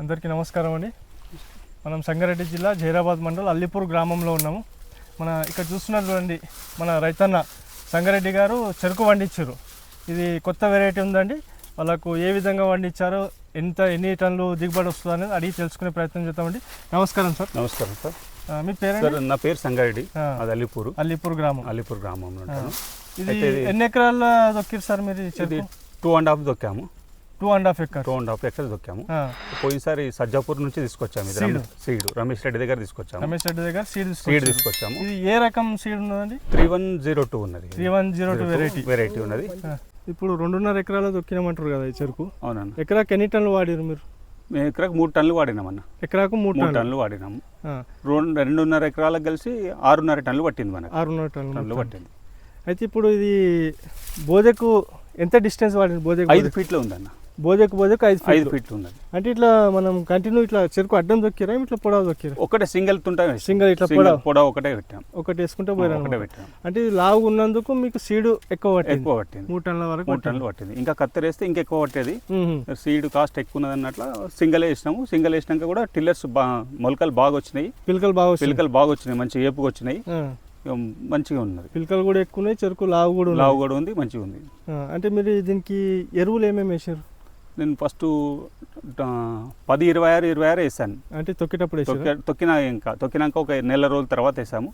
అందరికీ నమస్కారం అండి. మనం సంగారెడ్డి జిల్లా జైరాబాద్ మండల్ అల్లిపూర్ గ్రామంలో ఉన్నాము. మన ఇక్కడ చూస్తున్నారు చూడండి మన రైతన్న సంగారెడ్డి గారు చెరుకు పండించారు. ఇది కొత్త వెరైటీ ఉందండి. వాళ్ళకు ఏ విధంగా పండించారో ఎంత ఎన్ని టన్నులు దిగుబడి వస్తుందో అనేది అడిగి తెలుసుకునే ప్రయత్నం చేద్దామండి. నమస్కారం సార్. నమస్కారం సార్. మీ పేరు నా పేరు సంగారెడ్డి. అది అలీపూర్ అల్లిపూర్ గ్రామం. అలీపూర్ గ్రామంలో ఉంటాను. ఇది ఎన్ని ఎకరాల దొక్కిరు సార్ మీరు two and half దొక్కాము. Two and half acre two and half acres దొక్కాము. పోయినసారి సజ్జాపూర్ నుంచి తీసుకొచ్చాము ఇది. సీడ్. రమేష్ రెడ్డి దగ్గర తీసుకొచ్చాము. రమేష్ రెడ్డి దగ్గర సీడ్ సీడ్ తీసుకొచ్చాము. ఇది ఏ రకం సీడ్ ఉన్నదండి? త్రీ వన్ జీరో టూ ఉన్నది. Three one zero two variety. Variety ఉన్నది. ఇప్పుడు రెండున్నర ఎకరాల దొక్కినామంటారు కదా ఈ చెరుకు. అవునన్న. ఎకరాకి ఎన్ని టన్నులు వాడిరు మీరు? మేము ఎకరాకు మూడు టన్నులు వాడినామన్న. ఎకరాకు మూడు టన్నులు. వాడినాము. రెండు రెండున్నర ఎకరాలకు కలిసి ఆరున్నర టన్నులు పట్టింది మనకు. ఆరున్నర టన్నులు. పట్టింది. అయితే ఇప్పుడు ఇది బోధకు ఎంత డిస్టెన్స్ వాడింది బోధకు ఐదు ఫీట్లో ఉందన్న. బోధకు బోధకు ఐదు ఐదు ఫీట్ ఫీట్లు ఉన్నది. అంటే ఇట్లా మనం కంటిన్యూ ఇట్లా చెరుకు అడ్డం దొక్కిరా ఇట్లా పొడవ దొక్కిరా? ఒకటే సింగిల్ తుంట సింగల్ ఇట్లా పొడవ? పొడవ ఒకటే పెట్టాం. ఒకటి వేసుకుంటే పోయిరా ఒకటే పెట్టాం. అంటే ఇది లావు ఉన్నందుకు మీకు సీడు ఎక్కువ పట్టింది. ఎక్కువ పట్టింది. మూడు టన్నుల వరకు మూడు టన్నులు పట్టింది. ఇంకా కత్తెరేస్తే ఇంకా ఎక్కువ పట్టేది. సీడ్ కాస్ట్ ఎక్కువ ఉన్నది అన్నట్ల సింగల్ వేసినాము. సింగల్ వేసినాక కూడా టిల్లర్స్ మొలకలు బాగా వచ్చినాయి. పిలకలు బాగా పిలకలు బాగా వచ్చినాయి. మంచి ఏపుగా వచ్చినాయి. మంచిగా ఉన్నది. పిలకలు కూడా ఎక్కువ ఉన్నాయి చెరుకు లావు కూడా లావు కూడా ఉంది మంచిగా ఉంది. అంటే మీరు దీనికి ఎరువులు ఏమేమి వేసారు నేను ఫస్ట్ పది ఇరవై ఆరు ఇరవై ఆరు వేసాను. అంటే తొక్కేటప్పుడు వేసారు తొక్కి తొక్కిన ఇంకా తొక్కినాక ఒక నెల రోజుల తర్వాత వేసాము.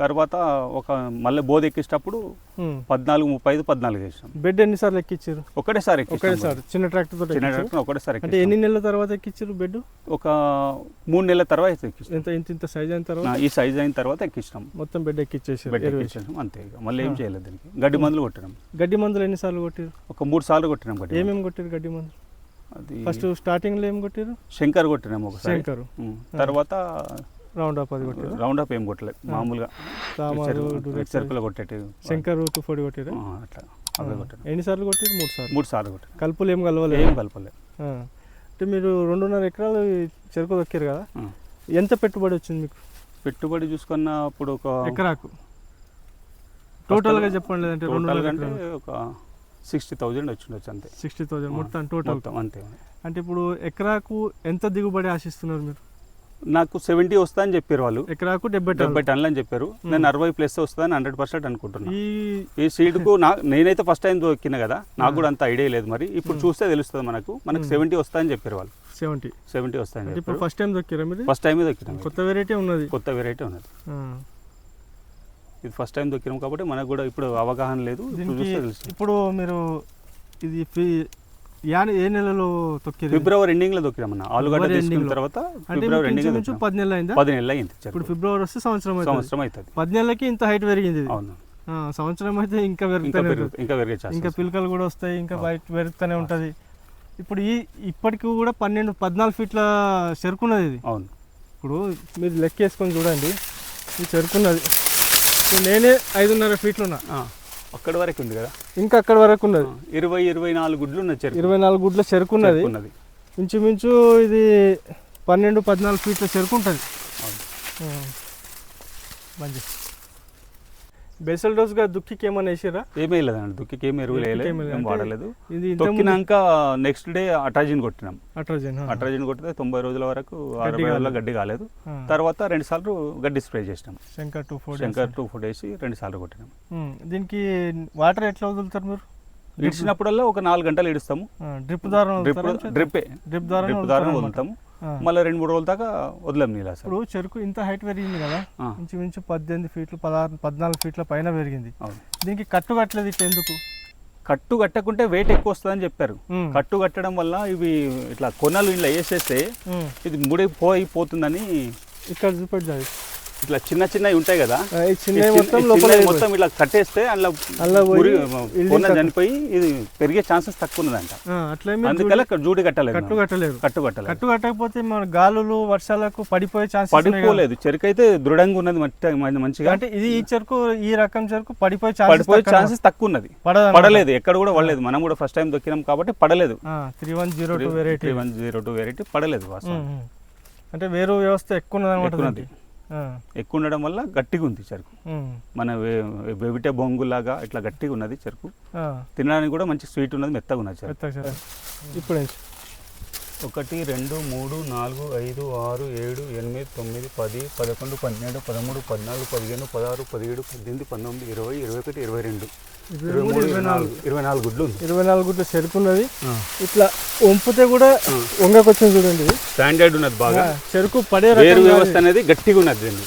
తర్వాత ఒక మళ్ళీ బోధ ఎక్కించేటప్పుడు పద్నాలుగు ముప్పై ఐదు పద్నాలుగు వేసాం. బెడ్ ఎన్నిసార్లు ఎక్కించారు ఒకటేసారి. ఒకటేసారి చిన్న ట్రాక్టర్ చిన్న? ట్రాక్టర్ ఒకటేసారి అంటే. ఎన్ని నెలల తర్వాత ఎక్కించారు బెడ్ ఒక మూడు నెలల తర్వాత ఎక్కించాం. ఇంత ఇంత సైజ్ అయిన తర్వాత? ఈ సైజ్ అయిన తర్వాత ఎక్కించాం. మొత్తం బెడ్ ఎక్కించేసారు బెడ్ ఎక్కించాం అంతే మళ్ళీ ఏం చేయలేదు దీనికి. గడ్డి మందులు కొట్టినాం. గడ్డి మందులు ఎన్నిసార్లు కొట్టారు? ఒక మూడు సార్లు కొట్టినాం గడ్డి. ఏమేమి కొట్టారు గడ్డి మందులు? అది ఫస్ట్ స్టార్టింగ్లో ఏం కొట్టారు శంకర్ కొట్టినాం ఒకసారి. శంకరు. తర్వాత రౌండ్ అప్ అది కొట్టారు రౌండ్ అప్ ఏం కొట్టలేదు మామూలుగా చెరుకులో కొట్టేటి శంకర్ ఫోర్టీ కొట్టారు ఆ, అట్లా అవే కొట్టినాం. ఎన్నిసార్లు కొట్టారు మూడు సార్లు. మూడు సార్లు కొట్టినాం. కలుపులు ఏం కలవలేదు? ఏం కలపలేదు. అంటే మీరు రెండున్నర ఎకరాలు చెరుకు దొక్కారు కదా. ఎంత పెట్టుబడి వచ్చింది మీకు? పెట్టుబడి చూసుకున్నప్పుడు ఒక ఎకరాకు. టోటల్గా చెప్పండి లేదంటే అంటే ఎకరాలు. ఒక సిక్స్టీ థౌజండ్ వచ్చిండొచ్చు అంతే. సిక్స్టీ థౌసండ్ మొత్తం టోటల్ మొత్తం అంతే. అంటే ఇప్పుడు ఎకరాకు ఎంత దిగుబడి ఆశిస్తున్నారు మీరు? నాకు సెవెంటీ వస్తా అని చెప్పారు వాళ్ళు. ఎకరాకు డెబ్బై డెబ్బై టన్నులు టన్నులు అని చెప్పారు. నేను అరవై ప్లస్ వస్తుందని హండ్రెడ్ పర్సెంట్ అనుకుంటున్నాను ఈ ఈ సీడ్కు నా నేనైతే ఫస్ట్ టైం దొక్కిన కదా నాకు కూడా అంత ఐడియా లేదు మరి. ఇప్పుడు చూస్తే తెలుస్తుంది మనకు. మనకు సెవెంటీ వస్తాయని చెప్పారు వాళ్ళు. సెవెంటీ. సెవెంటీ వస్తాయని ఇప్పుడు ఫస్ట్ టైం దొక్కిరా మీరు? ఫస్ట్ టైమే దొక్కినాం కొత్త వెరైటీ ఉన్నది. కొత్త వెరైటీ ఉన్నది. ఇది ఫస్ట్ టైం దొక్కినాం కాబట్టి మనకు కూడా ఇప్పుడు అవగాహన లేదు. ఇప్పుడు మీరు ఇది ఏ నెలలో తొక్కిరు ఫిబ్రవరి ఎండింగ్లో దొక్కినాం అన్న. ఆలుగడ్డ తీసుకున్న. తర్వాత ఫిబ్రవరి ఎండింగ్ ఇంచుమించు పది నెలలు అయిందా? పది నెలలు అయింది ఇప్పుడు. ఫిబ్రవరి వస్తే సంవత్సరం సంవత్సరం అవుతుంది. పది నెలలకి ఇంత హైట్ పెరిగింది ఇది. అవును. సంవత్సరం అయితే ఇంకా ఇంకా పెరుగుతూనే. ఇంకా పెరిగే ఇంకా పిలకలు కూడా వస్తాయి ఇంకా బయట పెరుగుతూనే ఉంటుంది. ఇప్పుడు ఈ ఇప్పటికి కూడా పన్నెండు పద్నాలుగు ఫీట్ల చెరుకున్నది ఇది. అవును. ఇప్పుడు మీరు లెక్కేసుకొని చూడండి. ఈ చెరుకున్నది ఇప్పుడు నేనే ఐదున్నర ఫీట్లు ఉన్నా అక్కడి వరకు ఉంది కదా? ఇంకా అక్కడ వరకు ఉన్నది. ఇరవై ఇరవై నాలుగు గుడ్లు ఉన్నాయి చెరుకు. ఇరవై నాలుగు గుడ్ల చెరుకు ఉన్నది. ఇంచుమించు ఇది పన్నెండు పద్నాలుగు ఫీట్ల చెరుకు ఉంటుంది. మంచి బేసల్ డోస్గా దుక్కికి ఏమైనా వేసారా? ఏమీ లేదండి. దుక్కికి ఏమి ఎరువులు వేయలేదు. ఏం వాడలేదు. తొక్కినాక నెక్స్ట్ డే అటాజిన్ కొట్టినాం. అట్రాజన్ అటాజిన్ కొట్టితే తొంభై రోజుల వరకు అరవై రోజుల. గడ్డి కాలేదు. తర్వాత రెండు సార్లు గడ్డి స్ప్రే చేసినాం. Shankar two four Shankar two food వేసి రెండు సార్లు కొట్టినాం. దీనికి వాటర్ ఎట్లా వదులుతారు మీరు? ఇడిచినప్పుడల్లా ఒక నాలుగు గంటలు ఇడుస్తాము. డ్రిప్ ద్వారా డ్రిప్ డ్రిప్ ద్వారా డ్రిప్ ద్వారా వదులుతాము. మళ్ళీ రెండు మూడు రోజుల దాకా వదలం నీళ్ళు అసలు ఇప్పుడు చెరుకు ఇంత హైట్ పెరిగింది కదా ఆ. ఇంచుమించు పద్దెనిమిది ఫీట్లు పదహారు పద్నాలుగు ఫీట్ల పైన పెరిగింది. అవును. దీనికి కట్టు కట్టలేదు ఇట్లా ఎందుకు? కట్టు కట్టకుంటే వెయిట్ ఎక్కువ వస్తుందని చెప్పారు. ఉమ్. కట్టు కట్టడం వల్ల ఇవి ఇట్లా కొనలు ఇలా వేసేస్తే ఉమ్. ఇది ముడి పోయి పోతుందని ఇక్కడ చూపెట్టాలి ఇట్లా చిన్న చిన్నవి ఉంటాయి కదా. చిన్న మొత్తం లోపల మొత్తం ఇట్లా కట్టేస్తే అందులో చనిపోయి ఇది పెరిగే ఛాన్సెస్ తక్కువ ఉన్నదంట. అట్లే జూడి కట్టలేదు కట్టు మనం. కట్టలేరు కట్టు కట్టలేదు. కట్టు కట్టకపోతే మన గాలులు వర్షాలకు పడిపోయే ఛాన్సెస్ పడిపోలేదు. చెరుకు అయితే దృఢంగా ఉన్నది మంచిగా. అంటే ఇది ఈ చెరుకు ఈ రకం చెరుకు పడిపోయే ఛాన్సెస్ పడిపోయే ఛాన్సెస్ తక్కువ ఉన్నది. పడలేదు. ఎక్కడ కూడా పడలేదు. మనం కూడా ఫస్ట్ టైం దొక్కినాం కాబట్టి పడలేదు. Three one zero two variety three one zero two variety పడలేదు అంటే వేరు వ్యవస్థ ఎక్కువ ఉన్నది. ఎక్కువ ఉండడం వల్ల గట్టిగా ఉంది చెరుకు మన వెవిటే బొంగులాగా ఇట్లా గట్టిగా ఉన్నది చెరుకు తినడానికి కూడా మంచి స్వీట్ ఉన్నది మెత్తగా ఉన్నది చెరుకు. ఇప్పుడు ఒకటి రెండు మూడు నాలుగు ఐదు ఆరు ఏడు ఎనిమిది తొమ్మిది పది పదకొండు పన్నెండు పదమూడు పద్నాలుగు పదిహేను పదహారు పదిహేడు పద్దెనిమిది పంతొమ్మిది ఇరవై ఇరవై ఒకటి ఇరవై రెండు. ఇరవై నాలుగు. గుడ్లు ఇరవై నాలుగు గుడ్లు చెరుకున్నది. ఇట్లా వంపితే కూడా వంగకొచ్చింది చూడండి. స్టాండర్డ్ ఉన్నది బాగా. చెరుకు పడే వేరు వ్యవస్థ అనేది గట్టిగా ఉన్నది దీన్ని.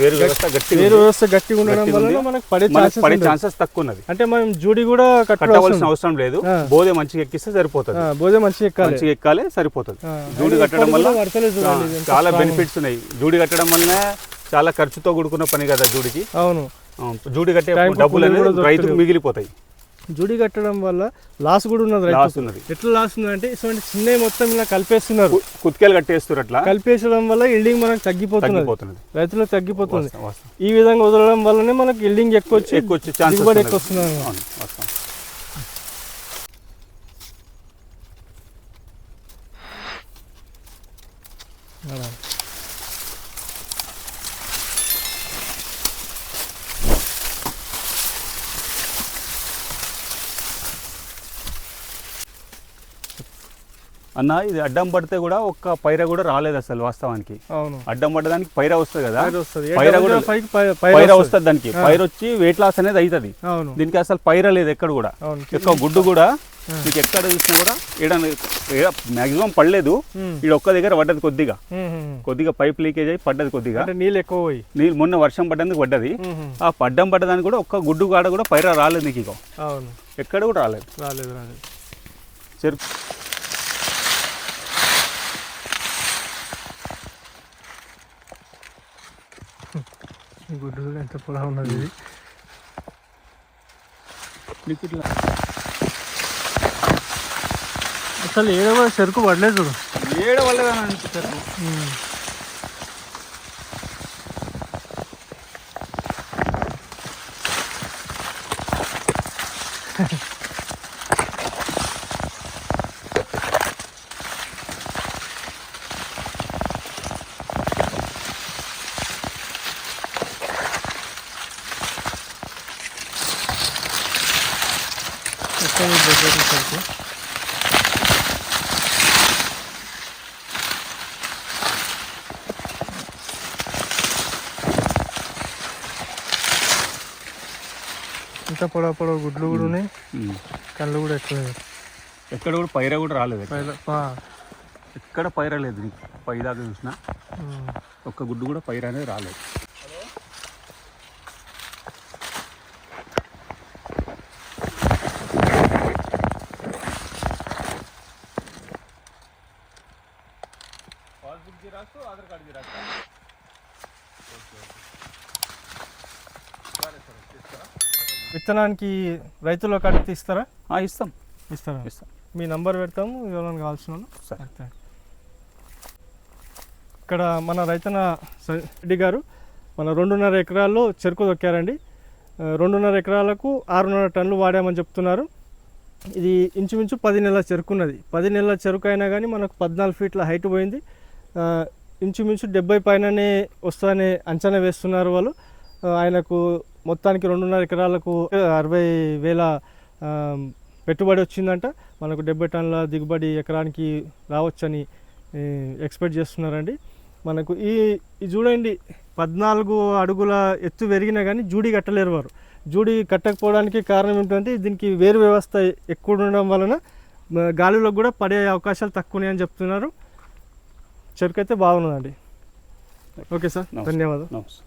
వేరు వ్యవస్థ గట్టిగా వేరు. వ్యవస్థ గట్టిగా ఉండడం ఉంది. మనకు పడే ఛాన్సెస్ పడే. ఛాన్సెస్ తక్కువ ఉన్నది. అంటే మనం జూడి కూడా కట్టవలసిన అవసరం లేదు. బోధే మంచిగా ఎక్కిస్తే సరిపోతుంది. భోజనం మంచిగా ఎక్కాలి. మంచిగా ఎక్కాలి సరిపోతుంది. జూడి కట్టడం వల్ల చాలా బెనిఫిట్స్ ఉన్నాయి. జూడి కట్టడం వల్ల చాలా ఖర్చుతో కూడుకున్న పని కదా జూడికి. అవును. జూడి కట్టే డబ్బులు అనేది రైతుకు. మిగిలిపోతాయి. జూడి కట్టడం వల్ల లాస్ కూడా ఉన్నది లాస్ ఉన్నది. ఎట్లా లాస్ ఉంది అంటే ఇటువంటి చిన్నవి మొత్తం ఇలా కలిపేస్తున్నారు. కుత్కేలు కట్టేస్తారు అట్లా. కలిపేసడం వల్ల ఇల్డింగ్ మనకు తగ్గిపోతున్నది. రైతులకు తగ్గిపోతుంది. ఈ విధంగా వదలడం వల్లనే మనకి ఇల్డింగ్ ఎక్కువ వచ్చి ఎక్కువ వచ్చే ఉన్నది. ఎక్కువ వస్తుంది అవును, వాస్తవం. అన్న ఇది అడ్డం పడితే కూడా ఒక్క పైర కూడా రాలేదు అసలు వాస్తవానికి. అవును. అడ్డం పడ్డదానికి పైర వస్తుంది కదా? పైరు కూడా పైరు వస్తుంది. దానికి. పైర వచ్చి వెయిట్ లాస్ అనేది అవుతుంది దీనికి అసలు పైర లేదు ఎక్కడ కూడా. ఎక్కువ గుడ్డు కూడా మీకు ఎక్కడ చూసినా కూడా ఈడ మాక్సిమం పడలేదు. ఈడ ఒక్క దగ్గర పడ్డది కొద్దిగా. కొద్దిగా పైప్ లీకేజ్ అయ్యి పడ్డది కొద్దిగా. నీళ్ళు ఎక్కువ పోయి. నీళ్ళు మొన్న వర్షం పడ్డందుకు పడ్డది. ఆ పడ్డం పడ్డదానికి కూడా ఒక్క గుడ్డు కాడ కూడా పైర రాలేదు నీకు ఇక ఎక్కడ కూడా రాలేదు. రాలేదు రాలేదు. చెరుకు గుడ్డు కూడా ఎంత పొడవు ఉన్నది ఇది? అసలు ఏదో కూడా చెరుకు పడలేదు చూడు. ఏడ అనిపిస్తారు ఉమ్. మొత్తం ఈ దగ్గర చెరుకు ఇంత పొడవు పొడవు గుడ్లు కూడా ఉన్నాయి. కళ్ళు కూడా ఎక్కువ ఎక్కడ కూడా పైర కూడా రాలేదు. ఎక్కడ. పైర లేదు. పై దాకా చూసినా. ఒక్క గుడ్డు కూడా పైర అనేది రాలేదు. విత్తనానికి రైతులకు అడిగితే ఇస్తారా ఆ, ఇస్తాం. ఇస్తారా? ఇస్తాం. మీ నంబర్ పెడతాము ఎవరైనా కావాల్సిన. ఇక్కడ మన రైతన్న స- రెడ్డి గారు మన రెండున్నర ఎకరాల్లో చెరుకు దొక్కారండి రెండున్నర ఎకరాలకు ఆరున్నర టన్నులు వాడామని చెప్తున్నారు. ఇది ఇంచుమించు పది నెలల చెరుకు ఉన్నది పది నెలల చెరుకు అయినా కానీ మనకు పద్నాలుగు ఫీట్ల హైట్ పోయింది. ఇంచుమించు డెబ్బై పైననే వస్తుందని అంచనా వేస్తున్నారు వాళ్ళు. ఆయనకు మొత్తానికి రెండున్నర ఎకరాలకు అరవై వేల పెట్టుబడి వచ్చిందంట. మనకు డెబ్బై టన్నుల దిగుబడి ఎకరానికి రావచ్చని ఎక్స్పెక్ట్ చేస్తున్నారండి. మనకు ఈ ఈ చూడండి పద్నాలుగు అడుగుల ఎత్తు పెరిగినా కానీ జూడి కట్టలేరు వారు. జూడి కట్టకపోవడానికి కారణం ఏంటంటే దీనికి వేరు వ్యవస్థ ఎక్కువ ఉండడం వలన గాలిలో కూడా పడే అవకాశాలు తక్కువనే అని చెప్తున్నారు. చెరుకు అయితే బాగున్నదండి. Okay sir. ధన్యవాదాలు. నమస్తే.